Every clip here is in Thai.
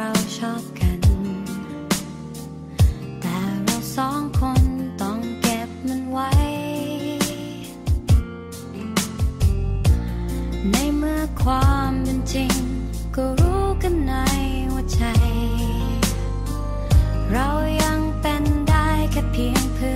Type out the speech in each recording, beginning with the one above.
เราชอบกัน แต่เราสองคนต้องเก็บมันไว้ ในเมื่อความเป็นจริง ก็รู้กันในหัวใจ เรายังเป็นได้แค่เพียงเพื่อ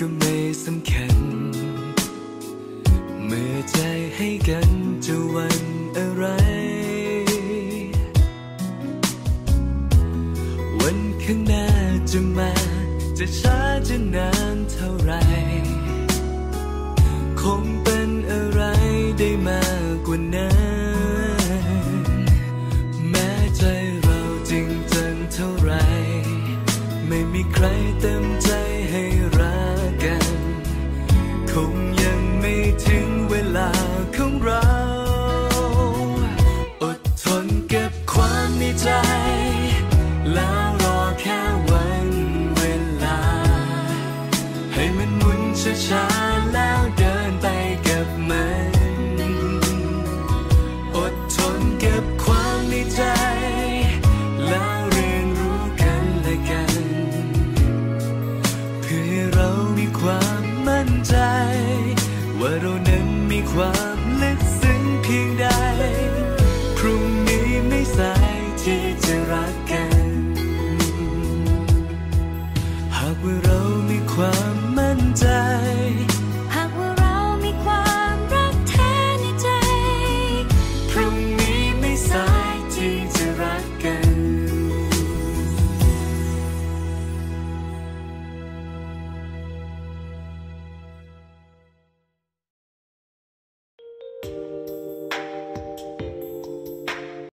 ก็ไม่สำคัญ เมื่อใจให้กันจะวันอะไร วันข้างหน้าจะมา จะช้าจะนานเท่าไร คงเป็นอะไรได้มากกว่านั้น แม้ใจเราจริงจังเท่าไร ไม่มีใครเต็มใจ ให้รักกัน คงยังไม่ถึงเวลาของเรา อดทนเก็บความในใจ แล้วรอแค่วันเวลา ให้มันหมุนช้า ความลึก